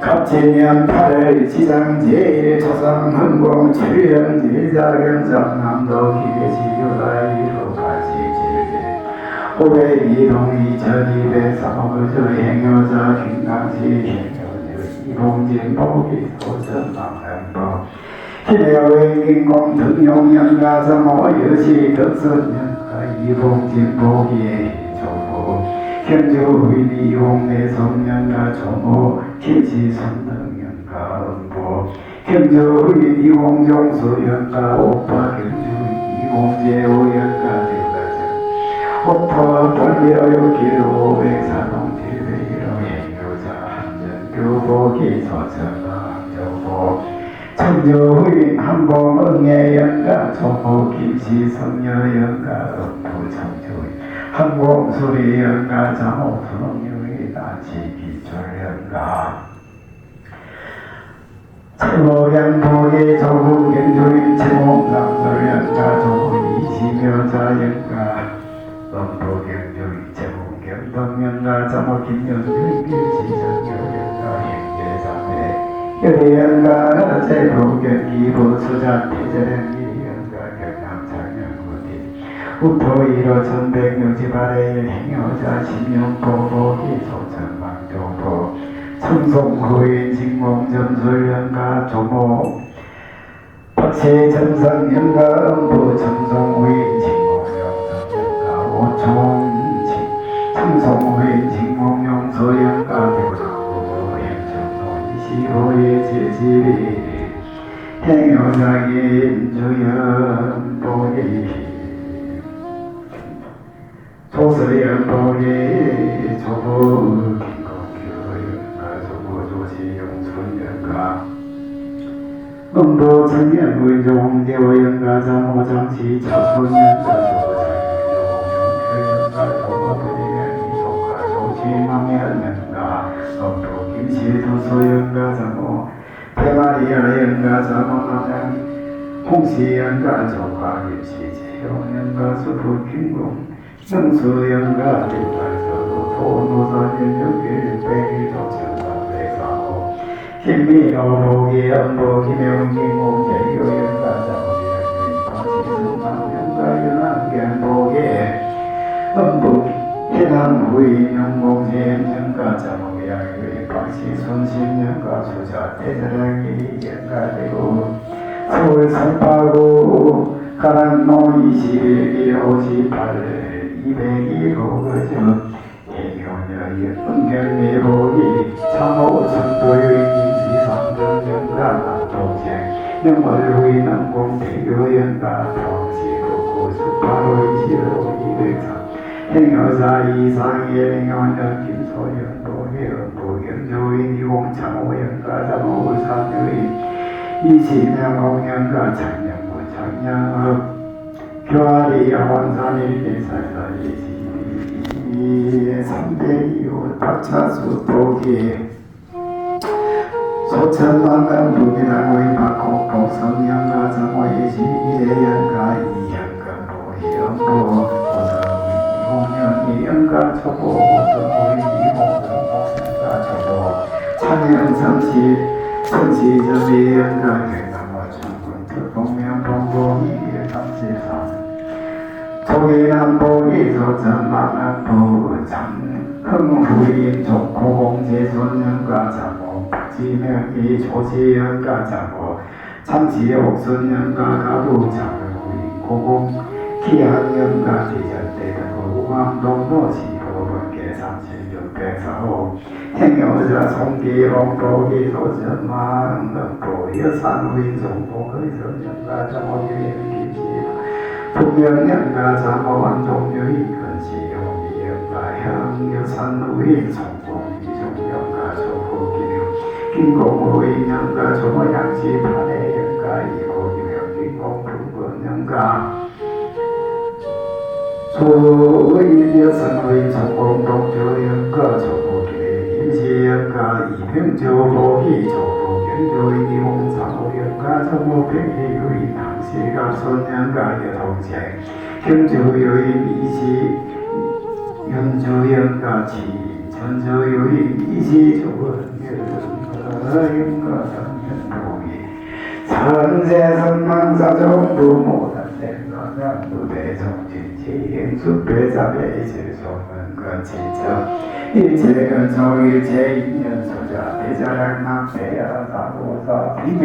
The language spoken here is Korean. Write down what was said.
갑진년 8월 지상 제1 초상 흥공 7년 제자경 정남도 기계지유다이로 같이 질제 호배 이동이 전입에 사무저 행여자 김강시 행여자 이봉진 복이 소천망행법 희대가 외인공 등용연가 성호 여시 덕선연가 이봉진 복이 조보 현주의 이홍내 성년가 조모 김치선등연가 음보 현주의 이홍종수연가 오빠 현주의 이홍재호연가 대가정 오빠 돌려요 기로 백 천조의 한봉응의 연가 조보 김치 성녀연가 음부청조의 항공소리 연가 장호수능유의 나치 기철연가. 최모양보의 조국 경주인 최몽상설연가 조국 이시묘자연가. 음부경주인 최몽경덕연가 장호 김연주인 길지정여연가 여대연가 제도경 기부수자 태제령기연가 경남창년구디 우토이로 천백묘지발의 행여자 신명보복이 소천망조보 청송후인 직몽전술연가 조모 박세정상연가 음부 청송후인 이시호의 제지리 행여자인 주연보리 조서연보리 조부 김공규연가 조부 조지용순연가. 음도 청년부인조 홍대호연가 장호장치 차손연가 조부 Tu dù yêu cả giám hộ, thế là đi à? Yêu cả giám hộ, anh em không xì yêu cả. Chồng bà nghiệp xì, chỉ yêu những bà suốt cuộc chiến luận, 起从今年高处叫爹爹来给掩盖的路，作为十八路，可能某一些一五七八日一百一路的就，也有那一分天的路的，长路成堆，一起上的人家那多钱，能不能为南宫的有人家跑起路，故事八路一路一路长，天有在一山也有那金草原。 은부경조인 이공창호연가 장호울산의 이시명공연가 창녕구 창녕읍 교활이 야원산일 대살살이 삼대이웃 박차수 도기. 소천만은 부기라고이 받고 복성연가 정호의 시기대연가 이현근 보희연보 고성이 연가 초보 고성의 이공성공연 가 초보 찬연성시 천시점이 연가 경남과 천군 특공명 봉봉이 감시사 조기남보기 소천만남보 참흥후인 족고공제 손년과 자모 박지명이 조지연가 자모 참지옥순년과 가부 자무인 고공 기한년과 대전대고 우암동도 시호번계 的时候，天牛就要从地方过去，说什那狗要三分钟过去，说什么怎么有点脾气，不要两个怎么完全有一个气哦。向要山路去重逢，一种人。家做好桥，经过我人。家做么样子，他的人。家以后就要经过我人。家做。了三昧中照应各处菩提，是应各以品照菩提处，因照一切众生照应各处菩提，有因行持各信应各同持，因照有因以持，照应各持，因照有因以持处，因各应各等等同意。천재선망사정부모단대가장부대 一切都问个清楚一切更重要的节日所得非常热闹非常的大气